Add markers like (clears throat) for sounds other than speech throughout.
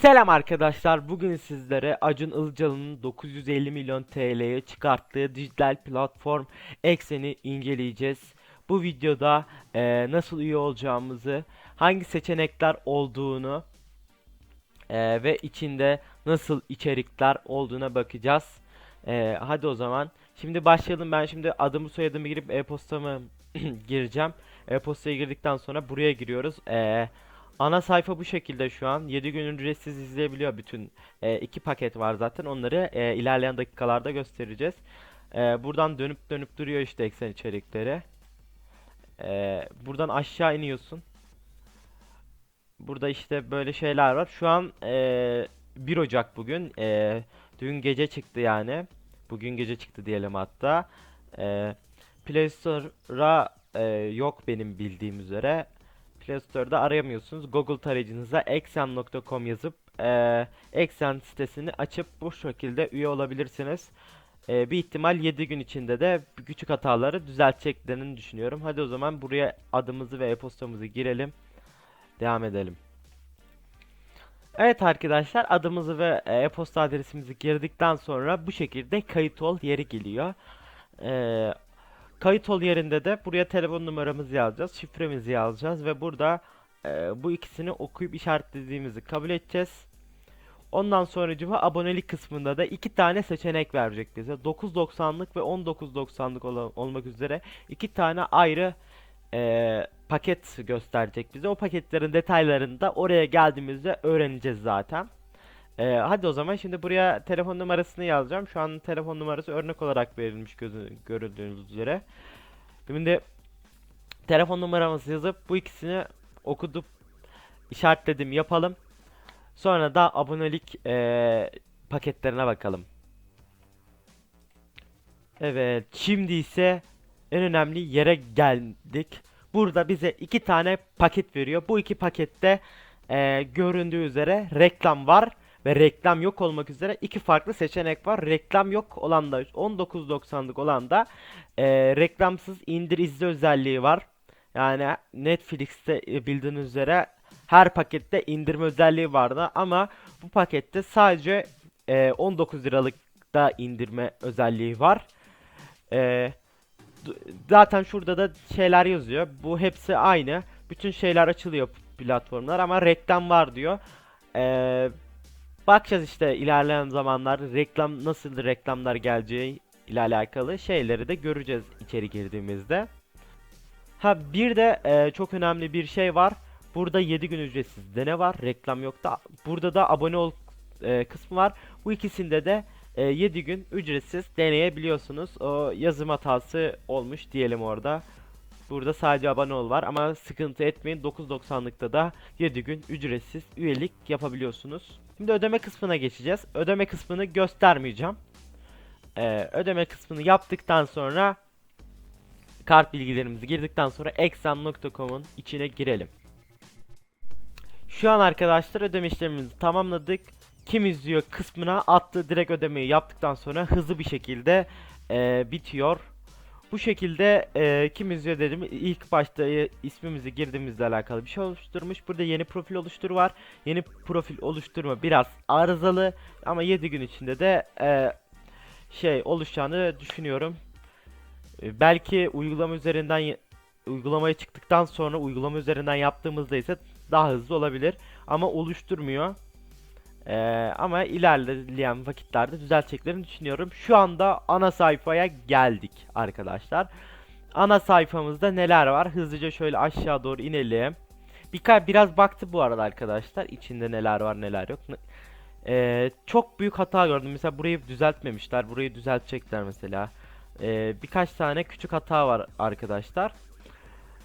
Selam arkadaşlar. Bugün sizlere Acun Ilıcalı'nın 950 milyon TL'ye çıkarttığı dijital platform Exen'i inceleyeceğiz. Bu videoda eee, nasıl üye olacağımızı, hangi seçenekler olduğunu eee, ve içinde nasıl içerikler olduğuna bakacağız. Eee, hadi o zaman. Şimdi başlayalım. Ben şimdi adımı soyadımı girip e-postamı (clears throat) gireceğim. E-postaya girdikten sonra buraya giriyoruz. Eee Ana sayfa bu şekilde şu an. 7 gün ücretsiz izleyebiliyor bütün. E, iki paket var zaten. Onları e, ilerleyen dakikalarda göstereceğiz. E, buradan dönüp dönüp duruyor işte eksen içerikleri. E, buradan aşağı iniyorsun. Burada işte böyle şeyler var. Şu an e, 1 Ocak bugün. E, dün gece çıktı yani. Bugün gece çıktı diyelim hatta. E, Play Store'a e, yok benim bildiğim üzere. Play Store'da arayamıyorsunuz. Google tarayıcınıza exen.com yazıp eee Exen sitesini açıp bu şekilde üye olabilirsiniz. Eee, bir ihtimal 7 gün içinde de küçük hataları düzelteceklerini düşünüyorum. Hadi o zaman buraya adımızı ve e-postamızı girelim. Devam edelim. Evet arkadaşlar adımızı ve e, e-posta adresimizi girdikten sonra bu şekilde kayıt ol yeri geliyor. Eee Kayıt ol yerinde de buraya telefon numaramızı yazacağız, şifremizi yazacağız ve burada e, bu ikisini okuyup işaretlediğimizi kabul edeceğiz. Ondan sonracıma abonelik kısmında da iki tane seçenek verecek bize. 9.90'lık ve 19.90'lık ola- olmak üzere iki tane ayrı e, paket gösterecek bize. O paketlerin detaylarını da oraya geldiğimizde öğreneceğiz zaten. E, hadi o zaman şimdi buraya telefon numarasını yazacağım. Şu an telefon numarası örnek olarak verilmiş gözü, görüldüğünüz üzere. Şimdi telefon numaramızı yazıp bu ikisini okudup işaretledim yapalım. Sonra da abonelik eee, paketlerine bakalım. Evet, şimdi ise en önemli yere geldik. Burada bize iki tane paket veriyor. Bu iki pakette eee, göründüğü üzere reklam var ve reklam yok olmak üzere iki farklı seçenek var. Reklam yok olan da 19.90'lık olan da eee, reklamsız indir izle özelliği var. Yani Netflix'te e, bildiğiniz üzere her pakette indirme özelliği vardı ama bu pakette sadece e, 19 liralıkta indirme özelliği var. E, zaten şurada da şeyler yazıyor. Bu hepsi aynı. Bütün şeyler açılıyor platformlar ama reklam var diyor. E, bakacağız işte ilerleyen zamanlar reklam nasıl reklamlar geleceği ile alakalı şeyleri de göreceğiz içeri girdiğimizde. Ha bir de e, çok önemli bir şey var. Burada 7 gün ücretsiz dene var. Reklam yok da. Burada da abone ol e, kısmı var. Bu ikisinde de e, 7 gün ücretsiz deneyebiliyorsunuz. O yazım hatası olmuş diyelim orada. Burada sadece abone ol var ama sıkıntı etmeyin. 9.90'lıkta da 7 gün ücretsiz üyelik yapabiliyorsunuz. Şimdi ödeme kısmına geçeceğiz. Ödeme kısmını göstermeyeceğim. E, ödeme kısmını yaptıktan sonra kart bilgilerimizi girdikten sonra exam.com'un içine girelim. Şu an arkadaşlar ödeme işlemimizi tamamladık. Kim izliyor kısmına attı direkt ödemeyi yaptıktan sonra hızlı bir şekilde e, bitiyor. Bu şekilde e, kim izliyor dedim ilk başta e, ismimizi girdiğimizle alakalı bir şey oluşturmuş. Burada yeni profil oluştur var. Yeni profil oluşturma biraz arızalı ama 7 gün içinde de e, şey oluşacağını düşünüyorum. E, Belki uygulama üzerinden uygulamaya çıktıktan sonra uygulama üzerinden yaptığımızda ise daha hızlı olabilir ama oluşturmuyor. E, ama ilerleyen vakitlerde düzelteceklerini düşünüyorum. Şu anda ana sayfaya geldik arkadaşlar. Ana sayfamızda neler var? Hızlıca şöyle aşağı doğru inelim. Birkaç biraz baktı bu arada arkadaşlar. İçinde neler var neler yok. N- e, çok büyük hata gördüm. Mesela burayı düzeltmemişler. Burayı düzeltecekler mesela. Ee, birkaç tane küçük hata var arkadaşlar.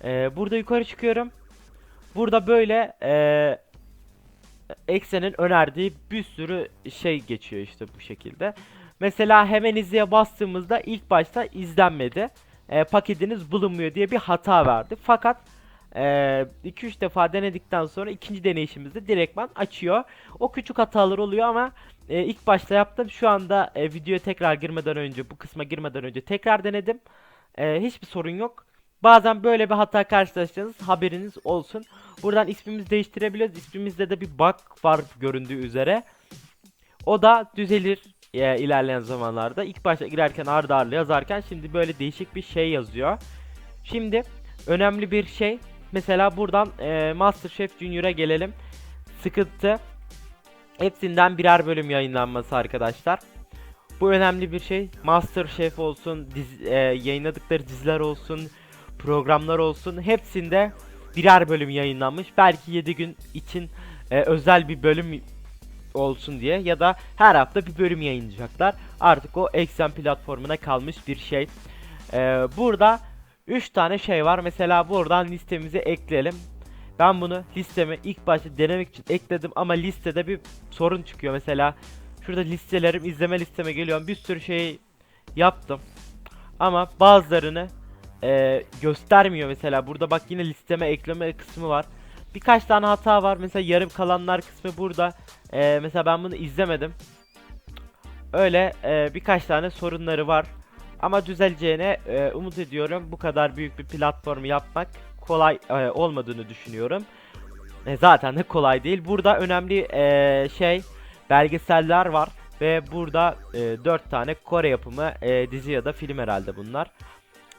Ee, burada yukarı çıkıyorum. Burada böyle ee, Exen'in önerdiği bir sürü şey geçiyor işte bu şekilde. Mesela hemen izleye bastığımızda ilk başta izlenmedi. Ee, paketiniz bulunmuyor diye bir hata verdi. Fakat 2-3 defa denedikten sonra ikinci deneyişimizde direktman açıyor. O küçük hatalar oluyor ama e, ilk başta yaptım. Şu anda e, videoya tekrar girmeden önce, bu kısma girmeden önce tekrar denedim. E, hiçbir sorun yok. Bazen böyle bir hata karşılaştığınız haberiniz olsun. Buradan ismimizi değiştirebiliyoruz. İsmimizde de bir bug var göründüğü üzere. O da düzelir e, ilerleyen zamanlarda. İlk başta girerken ardı ardı yazarken şimdi böyle değişik bir şey yazıyor. Şimdi önemli bir şey. Mesela buradan e, MasterChef Junior'a gelelim. Sıkıntı. Hepsinden birer bölüm yayınlanması arkadaşlar. Bu önemli bir şey. MasterChef olsun, dizi, e, yayınladıkları diziler olsun, programlar olsun hepsinde birer bölüm yayınlanmış. Belki 7 gün için e, özel bir bölüm olsun diye ya da her hafta bir bölüm yayınlayacaklar. Artık o Exxon platformuna kalmış bir şey. E, burada 3 tane şey var. Mesela buradan listemize ekleyelim. Ben bunu listeme ilk başta denemek için ekledim ama listede bir sorun çıkıyor. Mesela şurada listelerim izleme listeme geliyor. Bir sürü şey yaptım. Ama bazılarını e, göstermiyor mesela. Burada bak yine listeme ekleme kısmı var. Birkaç tane hata var. Mesela yarım kalanlar kısmı burada. E, mesela ben bunu izlemedim. Öyle e, birkaç tane sorunları var. Ama düzeleceğine e, umut ediyorum. Bu kadar büyük bir platformu yapmak kolay e, olmadığını düşünüyorum. E, zaten de kolay değil. Burada önemli e, şey belgeseller var ve burada e, 4 tane Kore yapımı e, dizi ya da film herhalde bunlar.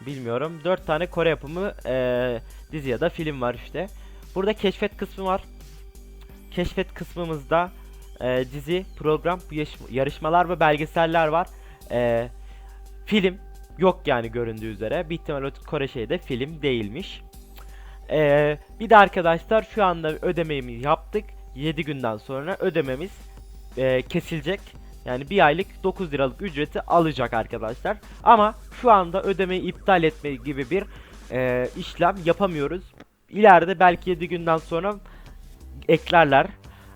Bilmiyorum. 4 tane Kore yapımı e, dizi ya da film var işte. Burada keşfet kısmı var. Keşfet kısmımızda e, dizi, program, yarış- yarışmalar ve belgeseller var. E, film yok yani göründüğü üzere. Bir ihtimal Kore şeyde film değilmiş. E, bir de arkadaşlar şu anda ödememizi yaptık. 7 günden sonra ödememiz e, kesilecek. Yani bir aylık 9 liralık ücreti alacak arkadaşlar. Ama şu anda ödemeyi iptal etme gibi bir e, işlem yapamıyoruz. İleride belki 7 günden sonra eklerler.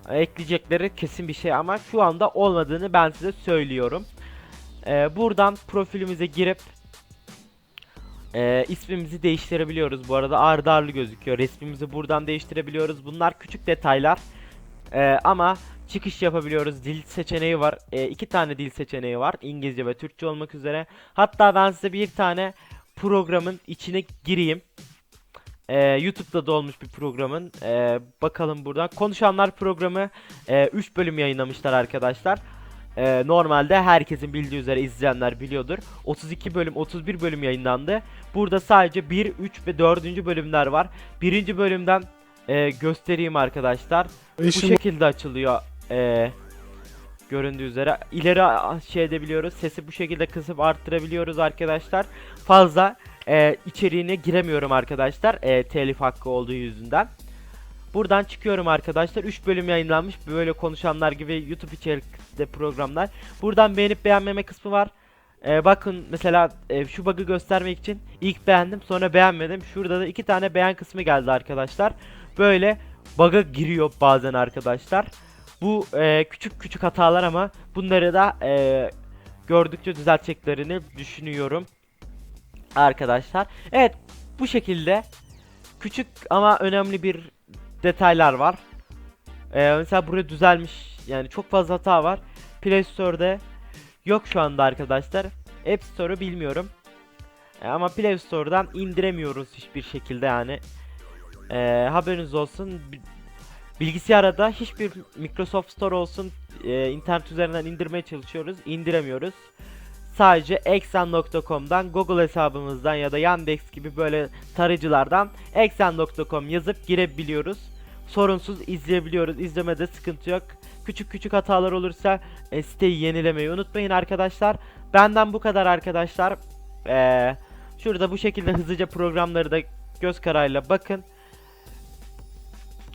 Ekleyecekleri kesin bir şey ama şu anda olmadığını ben size söylüyorum. E, buradan profilimize girip e, ismimizi değiştirebiliyoruz. Bu arada ardarlı gözüküyor. Resmimizi buradan değiştirebiliyoruz. Bunlar küçük detaylar. E, ama çıkış yapabiliyoruz. Dil seçeneği var. E, iki tane dil seçeneği var. İngilizce ve Türkçe olmak üzere. Hatta ben size bir tane programın içine gireyim. E, YouTube'da da olmuş bir programın. E, bakalım buradan. Konuşanlar programı 3 bölüm yayınlamışlar arkadaşlar. E, normalde herkesin bildiği üzere izleyenler biliyordur. 32 bölüm, 31 bölüm yayınlandı. Burada sadece 1, 3 ve 4. bölümler var. Birinci bölümden e, göstereyim arkadaşlar. Bu Eşim şekilde açılıyor. Ee, göründüğü üzere ileri şey edebiliyoruz. Sesi bu şekilde kısıp arttırabiliyoruz arkadaşlar. Fazla e, içeriğine giremiyorum arkadaşlar. E, telif hakkı olduğu yüzünden. Buradan çıkıyorum arkadaşlar. 3 bölüm yayınlanmış. Böyle konuşanlar gibi YouTube içerikli programlar. Buradan beğenip beğenmeme kısmı var. E, bakın mesela e, şu bug'ı göstermek için ilk beğendim sonra beğenmedim. Şurada da iki tane beğen kısmı geldi arkadaşlar. Böyle bug'a giriyor bazen arkadaşlar. Bu e, küçük küçük hatalar ama bunları da e, gördükçe düzelteceklerini düşünüyorum arkadaşlar. Evet bu şekilde küçük ama önemli bir detaylar var. E, mesela buraya düzelmiş yani çok fazla hata var. Play Store'da yok şu anda arkadaşlar. App Store'u bilmiyorum. E, ama Play Store'dan indiremiyoruz hiçbir şekilde yani. E, haberiniz olsun. Bi- Bilgisayara da hiçbir Microsoft Store olsun e, internet üzerinden indirmeye çalışıyoruz. indiremiyoruz. Sadece exxon.com'dan Google hesabımızdan ya da Yandex gibi böyle tarayıcılardan exxon.com yazıp girebiliyoruz. Sorunsuz izleyebiliyoruz. İzlemede sıkıntı yok. Küçük küçük hatalar olursa e, siteyi yenilemeyi unutmayın arkadaşlar. Benden bu kadar arkadaşlar. E, şurada bu şekilde hızlıca programları da göz kararıyla bakın.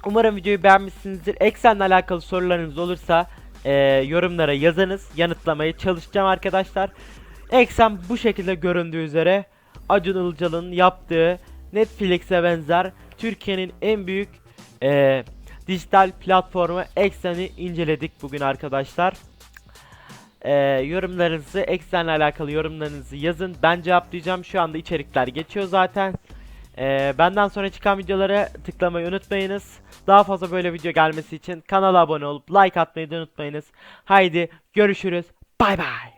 Umarım videoyu beğenmişsinizdir. Eksenle alakalı sorularınız olursa e, yorumlara yazınız. Yanıtlamaya çalışacağım arkadaşlar. Eksen bu şekilde göründüğü üzere Acun Ilıcalı'nın yaptığı Netflix'e benzer Türkiye'nin en büyük e, dijital platformu Eksen'i inceledik bugün arkadaşlar. E, yorumlarınızı Eksen'le alakalı yorumlarınızı yazın. Ben cevaplayacağım. Şu anda içerikler geçiyor zaten. Ee, benden sonra çıkan videolara tıklamayı unutmayınız. Daha fazla böyle video gelmesi için kanala abone olup like atmayı da unutmayınız. Haydi görüşürüz. Bay bay.